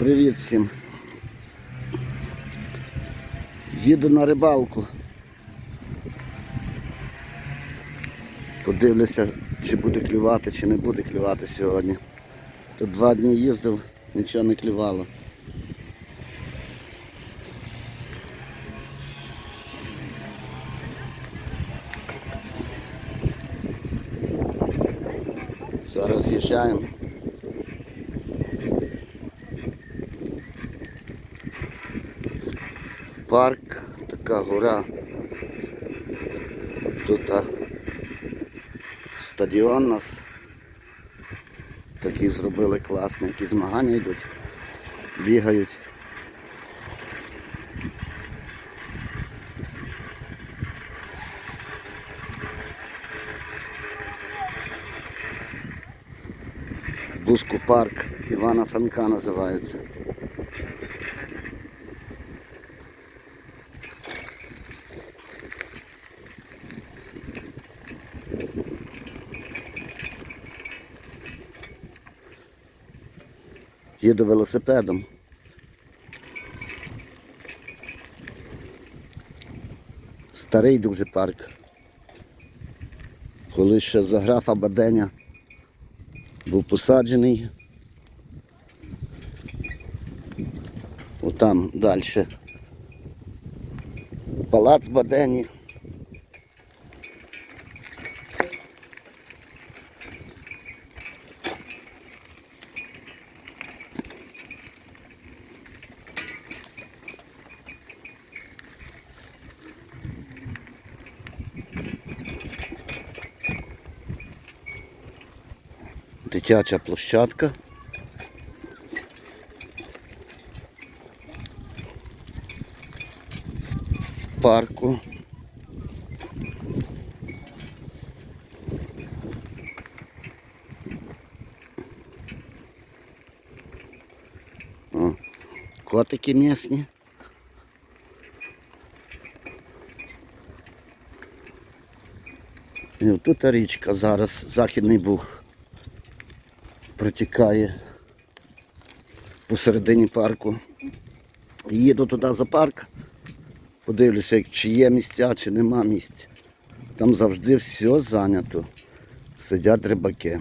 Привіт всім. Їду на рибалку. Подивлюся, чи буде клювати, чи не буде клювати сьогодні. Тут два дні їздив, нічого не клювало. Зараз з'їжджаємо. Парк, така гора. Тут стадіон нас. Такий зробили класний, які змагання йдуть, бігають. Буску парк Івана Франка називається. Їду велосипедом. Старий дуже парк. Коли ще за графа Баденя був посаджений. Отам далі. Палац Бадені. Дитяча площадка. В парку. О, котики місні. І тут річка зараз, Західний Буг протікає посередині парку. Їду туди за парк, подивлюся, чи є місця, чи нема місць. Там завжди все зайнято. Сидять рибаки.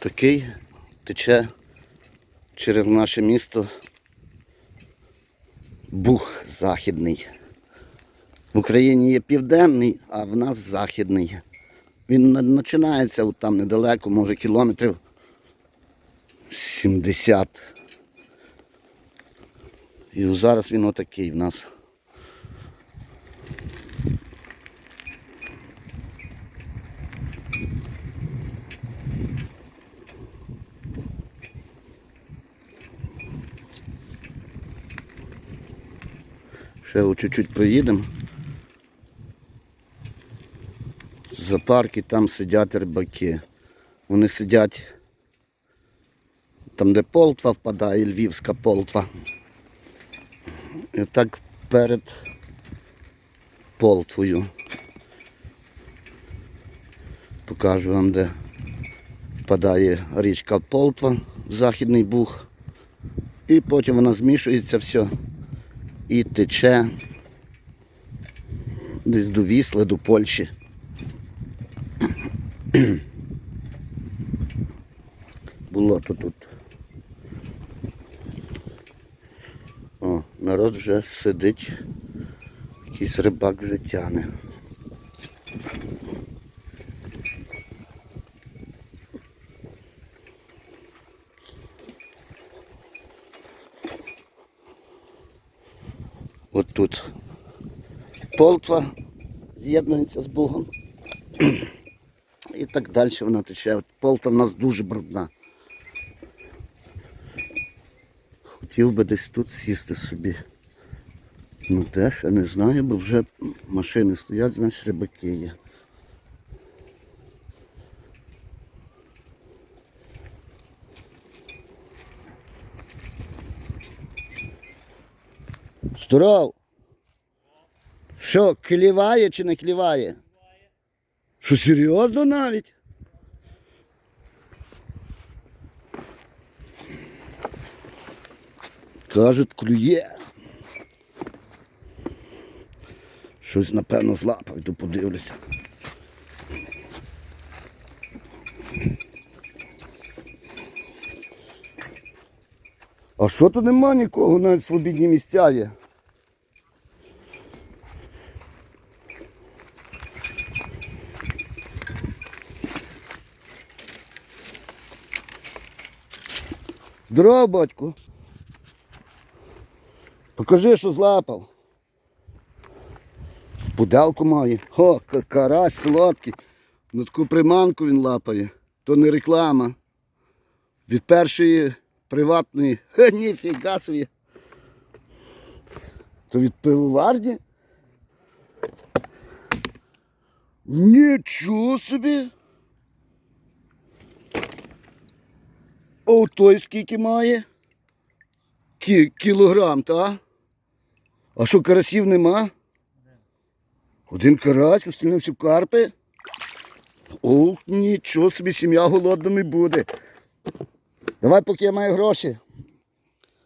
Такий тече через наше місто Буг західний. В Україні є південний, а в нас західний. Він починається от там недалеко, може кілометрів 70. І зараз він отакий в нас. Ще чуть-чуть проїдемо. За парки там сидять рибаки. Вони сидять там, де полтва впадає, львівська полтва. І так перед полтвою. Покажу вам, де впадає річка Полтва, Західний Буг. І потім вона змішується все і тече десь до Вісли, до Польщі. Було то тут. О, народ вже сидить, якийсь рибак вже тут полтва з'єднується з Бугом. І так далі вона тече. От Полтва в нас дуже брудна. Хотів би десь тут сісти собі. Ну де ще не знаю, бо вже машини стоять, значить рибаки є. Здоров. Що, кліває чи не кліває? Що серйозно навіть? Кажуть, клює. Щось, напевно, злапав, йду подивлюся. А що тут нема нікого, навіть свобідні місця є. Здорово, батько. Покажи, що злапав. Пуделку має. О, карась солодкий. На таку приманку він лапає. То не реклама. Від першої приватної. Хе, ніфіга собі. То від пивоварні? Нічого собі. О, той скільки має? Кі- кілограм, та? А що, карасів нема? Один карась, остальне всі карпи. О, нічого собі, сім'я голодна не буде. Давай, поки я маю гроші.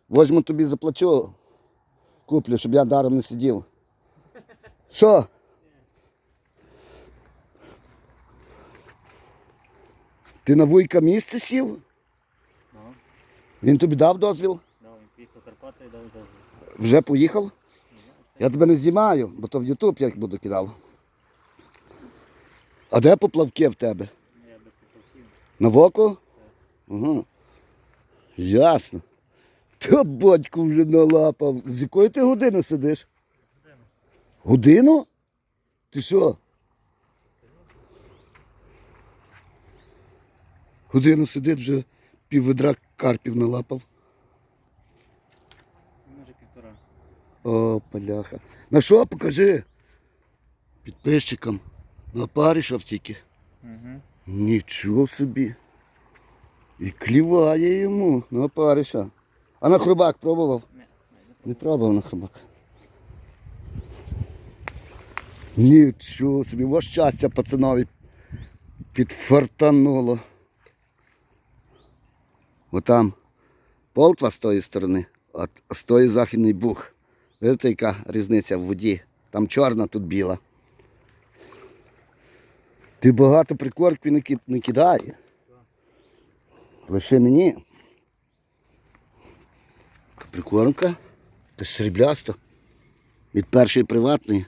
Возьму тобі заплачу. Куплю, щоб я даром не сидів. Що? Ти на вуйка місце сів? Ну, Він тобі дав дозвіл? да, він поїхав в Карпати і дав дозвіл. Вже поїхав? Я тебе не знімаю, бо то в Ютуб я їх буду кидав. А де поплавки в тебе? Ну, Я без поплавків. На воку? Ага. Ясно. Та батько вже налапав. З якої ти години сидиш? Годину? Ти що? Годину сидить вже пів ведра карпів налапав. Може півтора. О, паляха. На що покажи? Підписчикам. На парішав тільки. Угу. Нічого собі. І кліває йому на париша. А на хробак пробував? Не, Не пробував на хробак. Нічого собі, во щастя пацанові підфартануло. Отам полтва з тої сторони, а з тої західний бух. Видите, яка різниця в воді? Там чорна, тут біла. Ти багато прикормки не ки- не кидає. Лише мені. Прикормка. Та сріблясто. Від першої приватної.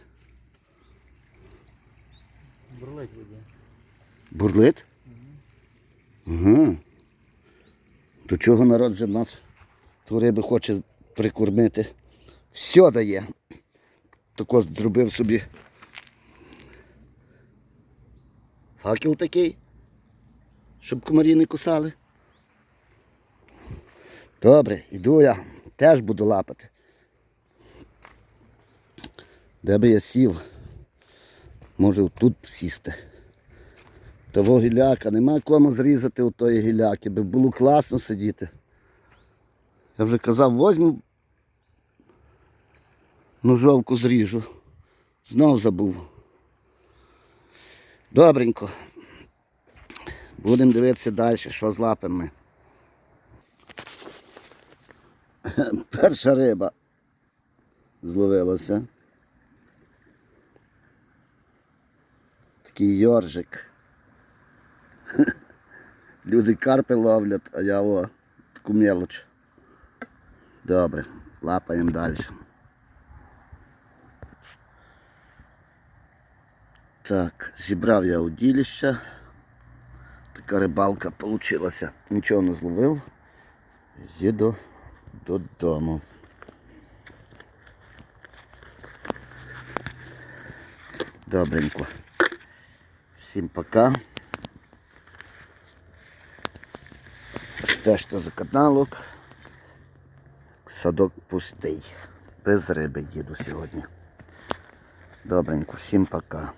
бурлить воді. Бурлит? Угу. До чого народ вже нас ту риби хоче прикормити. Все дає. Тако зробив собі. Факел такий, щоб комарі не кусали. Добре, іду я. Теж буду лапати. Де би я сів? Може тут сісти. Того гіляка, нема кому зрізати у тої гіляки, би було класно сидіти. Я вже казав, возьму ножовку зріжу. Знов забув. Добренько. Будемо дивитися далі, що з лапами. Перша риба зловилася. Такий йоржик. Люди карпи ловлять, а я о, таку мелоч. Добре, лапаємо далі. Так, зібрав я удилища. Така рибалка вийшла. Нічого не зловив. Їду додому. Добренько. Всім пока. Стежте за каналок. Садок пустий. Без риби їду сьогодні. Добренько, всім пока.